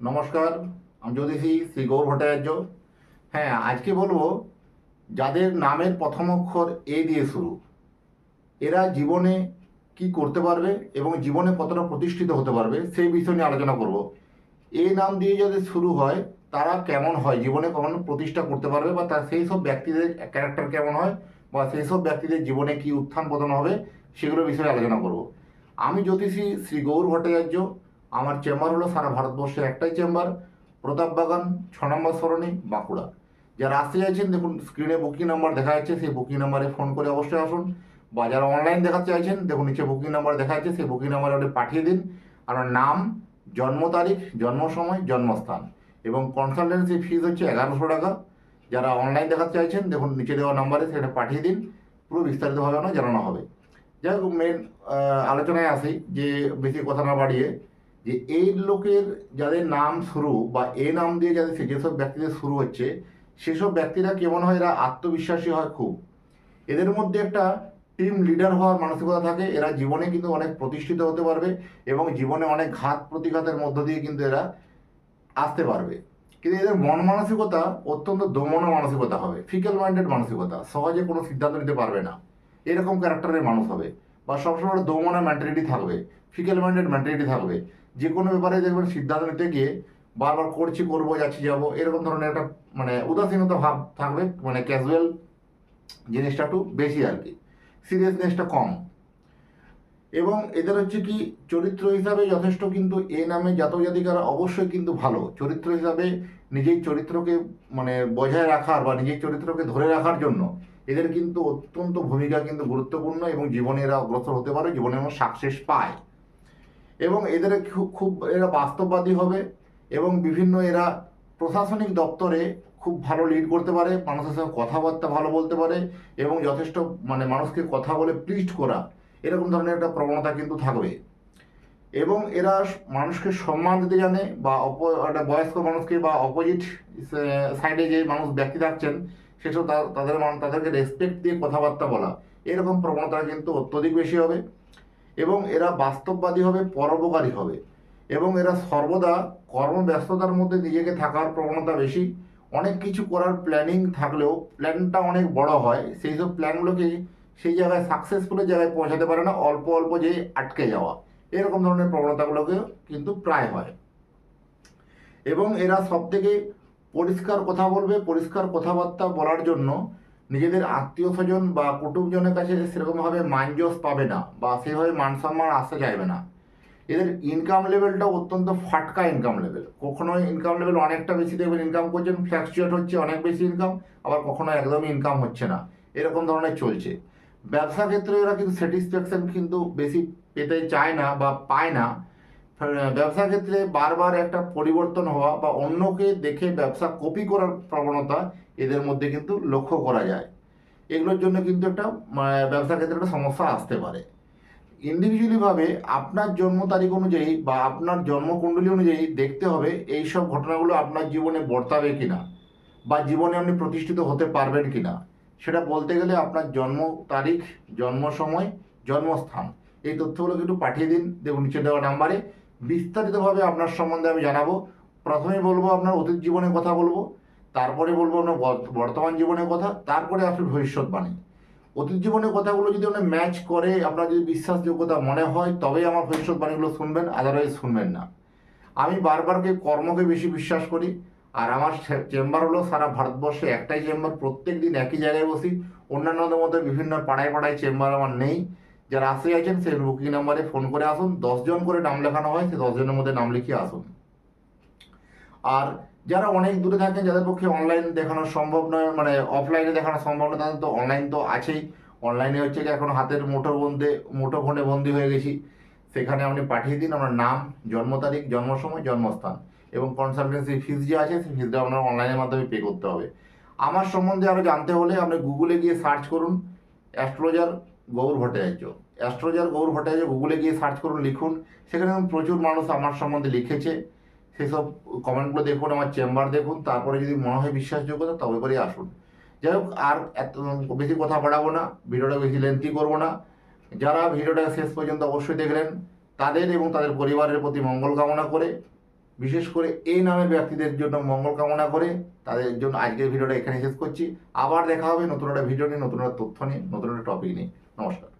নমস্কার, আমি জ্যোতিষী শ্রী গৌর ভট্টাচার্য। হ্যাঁ আজকে বলব যাদের নামের প্রথম অক্ষর এ দিয়ে শুরু, এরা জীবনে কি করতে পারবে এবং জীবনে কতটা প্রতিষ্ঠিত হতে পারবে সেই বিষয় নিয়ে আলোচনা করব। এই নাম দিয়ে যাদের শুরু হয়, তারা কেমন হয়, জীবনে কেমন প্রতিষ্ঠা করতে পারবে বা তার সেই সব ব্যক্তিদের ক্যারেক্টার কেমন হয় বা সেই সব ব্যক্তিদের জীবনে কি উত্থান পতন হবে, সেগুলো বিষয়ে আলোচনা করব। আমি জ্যোতিষী শ্রী গৌর ভট্টাচার্য আমার চেম্বার হলো সারা ভারতবর্ষের একটাই চেম্বার, প্রতাপ বাগান, ছ নম্বর সরণি, বাঁকুড়া। যারা আসতে চাইছেন, দেখুন স্ক্রিনে বুকিং নাম্বার দেখা যাচ্ছে, সেই বুকিং নাম্বারে ফোন করে অবশ্যই আসুন। বা যারা অনলাইন দেখাতে চাইছেন, দেখুন, নিচে বুকিং নাম্বার দেখা যাচ্ছে, সেই বুকিং নাম্বারে আপনি পাঠিয়ে দিন। আপনার নাম, জন্ম তারিখ, জন্ম সময়, জন্মস্থান। এবং কনসালটেন্সি ফিজ হচ্ছে এগারোশো টাকা। যারা অনলাইন দেখাতে চাইছেন, দেখুন, নিচে দেওয়া নাম্বারে সেটা পাঠিয়ে দিন। পুরো বিস্তারিতভাবে জানানো হবে। যাই হোক মেন আলোচনায় আসি যে বেশি কথা না বাড়িয়ে যে এই লোকের যাদের নাম শুরু বা এ নাম দিয়ে যাদের যেসব ব্যক্তিদের শুরু হচ্ছে, সেসব ব্যক্তিরা কেমন হয়? এরা আত্মবিশ্বাসী হয় খুব। এদের মধ্যে একটা টিম লিডার হওয়ার মানসিকতা থাকে। এরা জীবনে কিন্তু অনেক প্রতিষ্ঠিত হতে পারবে এবং জীবনে অনেক ঘাত প্রতিঘাতের মধ্য দিয়ে কিন্তু এরা আসতে পারবে। কিন্তু এদের মন মানসিকতা অত্যন্ত দমন মানসিকতা হবে ফিকেল মাইন্ডেড মানসিকতা। সহজে কোনো সিদ্ধান্ত নিতে পারবে না। এরকম ক্যারেক্টারের মানুষ হবে। বা সবসময় দমনা মেন্টালিটি থাকবে ফিকেল মাইন্ডেড মেন্টালিটি থাকবে। যে কোনো ব্যাপারে দেখবেন সিদ্ধান্ত নিতে গিয়ে বারবার করছি, করব, যাচ্ছি, যাব, এরকম ধরনের একটা মানে উদাসীনতা ভাব থাকবে মানে ক্যাজুয়াল জিনিসটা একটু বেশি আর কি সিরিয়াসনেসটা কম। এবং এদের হচ্ছে কি, চরিত্র হিসাবে যথেষ্ট কিন্তু এ নামে জাতক জাতিকারা অবশ্যই কিন্তু ভালো। চরিত্র হিসাবে নিজের চরিত্রকে মানে বজায় রাখার বা নিজের চরিত্রকে ধরে রাখার জন্য এদের কিন্তু অত্যন্ত ভূমিকা কিন্তু গুরুত্বপূর্ণ এবং জীবনে এরা অগ্রসর হতে পারে, জীবনে সাকসেস পায়। এবং এদের খুব খুব এরা বাস্তববাদী হবে এবং বিভিন্ন এরা প্রশাসনিক দপ্তরে খুব ভালো লিড করতে পারে, মানুষের সঙ্গে কথাবার্তা ভালো বলতে পারে এবং যথেষ্ট মানে মানুষকে কথা বলে প্লিস্ট করা, এরকম ধরনের একটা প্রবণতা কিন্তু থাকবে। এবং এরা মানুষকে সম্মান দিতে জানে বা অপ, একটা বয়স্ক মানুষকে বা অপোজিট সাইডে যে মানুষ ব্যক্তি থাকছেন, সেসব তাদের তাদেরকে রেসপেক্ট দিয়ে কথাবার্তা বলা, এরকম প্রবণতা কিন্তু অত্যধিক বেশি হবে। এবং এরা বাস্তববাদী হবে, পরোপকারী হবে। এবং এরা সর্বদা কর্মব্যস্ততার মধ্যে নিজেকে থাকার প্রবণতা বেশি। অনেক কিছু করার প্ল্যানিং থাকলেও প্ল্যানটা অনেক বড় হয়। সেই সব প্ল্যানগুলোকে সেই জায়গায় সাকসেসফুলের জায়গায় পৌঁছাতে পারে না, অল্প অল্প যে আটকে যাওয়া। এরকম ধরনের প্রবণতাগুলোকে কিন্তু প্রায় হয়। এবং এরা সব থেকে পরিষ্কার কথা বলবে, পরিষ্কার কথাবার্তা বলার জন্য নিজেদের আত্মীয় স্বজন বা কুটুমজনের কাছে সেরকমভাবে মানজস পাবে না বা সেভাবে মান সম্মান আসতে চাইবে না। এদের ইনকাম লেভেলটা অত্যন্ত ফাটকা ইনকাম লেভেল কখনো ইনকাম লেভেল অনেকটা বেশি দেখবেন ইনকাম করছেন ফ্ল্যাকচুয়েট হচ্ছে, অনেক বেশি ইনকাম আবার কখনো একদমই ইনকাম হচ্ছে না। এরকম ধরনের চলছে। ব্যবসা ক্ষেত্রে এরা কিন্তু স্যাটিসফ্যাকশন কিন্তু বেশি পেতে চায় না বা পায় না। ব্যবসা ক্ষেত্রে বারবার একটা পরিবর্তন হওয়া বা অন্যকে দেখে ব্যবসা কপি করার প্রবণতা এদের মধ্যে কিন্তু লক্ষ্য করা যায়। এগুলোর জন্য কিন্তু একটা ব্যবসার ক্ষেত্রে একটা সমস্যা আসতে পারে। ইন্ডিভিজুয়ালিভাবে আপনার জন্ম তারিখ অনুযায়ী বা আপনার জন্মকুণ্ডলী অনুযায়ী দেখতে হবে এই সব ঘটনাগুলো আপনার জীবনে বর্তাবে কিনা বা জীবনে আপনি প্রতিষ্ঠিত হতে পারবেন কিনা। সেটা বলতে গেলে আপনার জন্ম তারিখ, জন্ম সময়, জন্মস্থান। এই তথ্যগুলো একটু পাঠিয়ে দিন। দেখুন, নিচে দেওয়া নাম্বারে বিস্তারিতভাবে আপনার সম্বন্ধে আমি জানাব। প্রথমেই বলব, আপনার অতীত জীবনের কথা বলব। তারপরে বলব বর্ত- বর্তমান জীবনের কথা, তারপরে আসলে ভবিষ্যৎবাণী। অতীত জীবনের কথাগুলো যদি আপনার ম্যাচ করে, আপনার যদি বিশ্বাসযোগ্যতা মনে হয়, তবেই আমার ভবিষ্যৎবাণীগুলো শুনবেন আদারওয়াইজ শুনবেন না। আমি বারবারকে কর্মকে বেশি বিশ্বাস করি, আর আমার চেম্বার হলো সারা ভারতবর্ষে একটাই চেম্বার প্রত্যেক দিন একই জায়গায় বসি। অন্যান্যদের মধ্যে বিভিন্ন পাড়ায় পাড়ায় চেম্বার আমার নেই। যারা আসতে চাইছেন, সেই বুকিং নাম্বারে ফোন করে আসুন। দশজন করে নাম লেখানো হয়, সেই দশজনের মধ্যে নাম লিখিয়ে আসুন। আর যারা অনেক দূরে থাকেন, যাদের পক্ষে অনলাইন দেখানো সম্ভব নয় মানে অফলাইনে দেখানো সম্ভব নয়, তাদের তো অনলাইন তো আছেই। অনলাইনে হচ্ছে কি এখন হাতের মুঠো বন্ধে মুঠো ফোনে বন্দি হয়ে গেছি। সেখানে আপনি পাঠিয়ে দিন, আপনার নাম, জন্ম তারিখ জন্ম সময় জন্মস্থান এবং কনসালটেন্সি ফিস যে আছে, সেই ফিসটা আপনার অনলাইনের মাধ্যমে পে করতে হবে। আমার সম্বন্ধে আরও জানতে হলে আপনি গুগলে গিয়ে সার্চ করুন অ্যাস্ট্রোলজার গৌর ভট্টাচার্য। অ্যাস্ট্রোলজার গৌর ভট্টাচার্য গুগলে গিয়ে সার্চ করুন, লিখুন। সেখানে প্রচুর মানুষ আমার সম্বন্ধে লিখেছে। সেসব কমেন্টগুলো দেখুন, আমার চেম্বার দেখুন, তারপরে যদি মনে হয় বিশ্বাসযোগ্যতা, তবে করে আসুন। যাই হোক, আর এত বেশি কথা বাড়াবো না, ভিডিওটা বেশি লেন্থি করব না। যারা ভিডিওটা শেষ পর্যন্ত অবশ্যই দেখলেন, তাদের এবং তাদের পরিবারের প্রতি মঙ্গল কামনা করে, বিশেষ করে এই নামের ব্যক্তিদের জন্য মঙ্গল কামনা করে, তাদের জন্য আজকের ভিডিওটা এখানে শেষ করছি। আবার দেখা হবে নতুন একটা ভিডিও নিয়ে, নতুন একটা তথ্য নিয়ে, নতুন একটা টপিক নিয়ে। নমস্কার।